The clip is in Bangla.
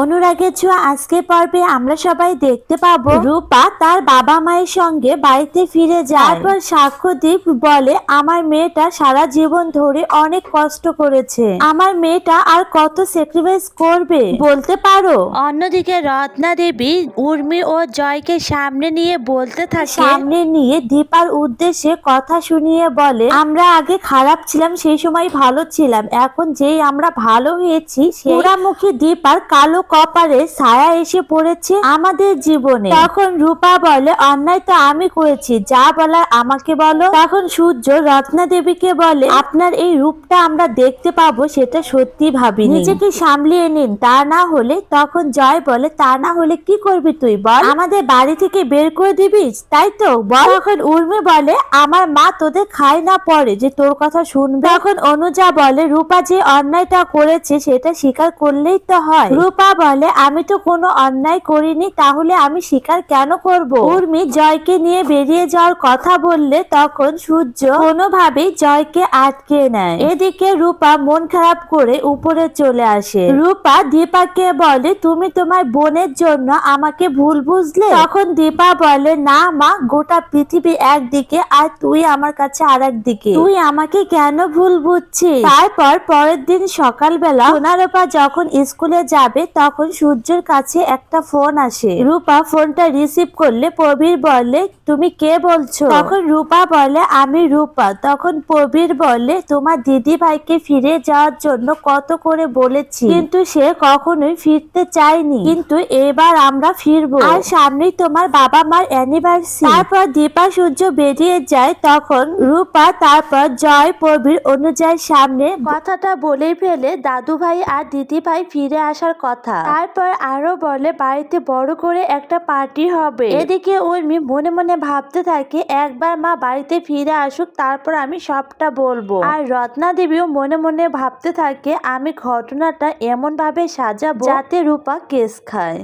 অনুরাগের ছোঁয়া আজকে পর্বে আমরা সবাই দেখতে পাবো। রূপা তার বাবা মায়ের সঙ্গে বাড়িতে ফিরে যায়। তারপর সাক্ষ্যদীপ বলে আমার মেয়েটা সারা জীবন ধরে অনেক কষ্ট করেছে। আমার মেয়েটা আর কত স্যাক্রিফাইস করবে? বলতে পারো। অন্যদিকে রত্না দেবী উর্মি ও জয়কে সামনে নিয়ে বলতে থাকে সামনে নিয়ে দীপার উদ্দেশ্যে কথা শুনিয়ে বলে আমরা আগে খারাপ ছিলাম সেই সময় ভালো ছিলাম। এখন যেই আমরা ভালো হয়েছি পোড়ামুখী দীপার কালো কপারে ছায়া এসে পড়েছে আমাদের জীবনে। তখন রূপা বলে, অন্যায় তো আমি করেছি, যা বলার আমাকে বলো। তখন সূর্য রত্না দেবীকে বলে, আপনার এই রূপটা আমরা দেখতে পাবো, সেটা সত্যি ভাবিনি। নিজেকে সামলিয়ে নিন, তা না হলে তখন জয় বলে, তা না হলে কি করবি তুই, বল? আমাদের বাড়ি থেকে বের করে দিবি, তাই তো, বল? তখন উর্মি বলে, আমার মা তোদের খায় না পড়ে যে তোর কথা শুনবে। তখন অনুজা বলে, রূপা যে অন্যায়টা করেছে, সেটা স্বীকার করলেই তো হয়। রূপা বলে, আমি তো কোনো অন্যায় করিনি, তাহলে আমি স্বীকার কেন করব? উর্মি জয়কে নিয়ে বেরিয়ে যাওয়ার কথা বললে তখন সূর্য কোনোভাবেই জয়কে আটকে নেয়। এদিকে রূপা মন খারাপ করে উপরে চলে আসে। রূপা, দীপাকে বলে, তুমি তোমার বোনের জন্য আমাকে ভুল বুঝলে? তখন দীপা বলে, না মা, গোটা পৃথিবী একদিকে আর তুই আমার কাছে আর দিকে তুই আমাকে কেন ভুল বুঝছিস? তারপর পরের দিন সকালবেলা সোনারূপা যখন স্কুলে যাবে তখন সূর্যের কাছে একটা ফোন আসে। রূপা ফোনটা রিসিভ করলে প্রবীর বলে, তুমি কে বলছো? তখন রূপা বলে, আমি রূপা। তখন প্রবীর বলে, তোমার দিদি ভাইকে ফিরে যাওয়ার জন্য কত করে বলেছি। কিন্তু সে কখনোই ফিরতে চায়নি। কিন্তু এবার আমরা ফিরবো। আর সামনেই তোমার বাবা মার অ্যানিভার্সারি তারপর দীপা সূর্য বেরিয়ে যায়, তখন রূপা, তারপর জয়, প্রবীর অনুযায়ী সামনে কথাটা বলেই ফেলে দাদু ভাই আর দিদি ভাই ফিরে আসার কথা। তারপর আরও বলে বাড়িতে বড় করে একটা পার্টি হবে। এদিকে উর্মি মনে মনে ভাবতে থাকে একবার মা বাড়িতে ফিরে আসুক তারপর আমি সবটা বলব। আর রত্না দেবীও মনে মনে ভাবতে থাকে আমি ঘটনাটা এমন ভাবে সাজাবো যাতে রূপা কেস খায়।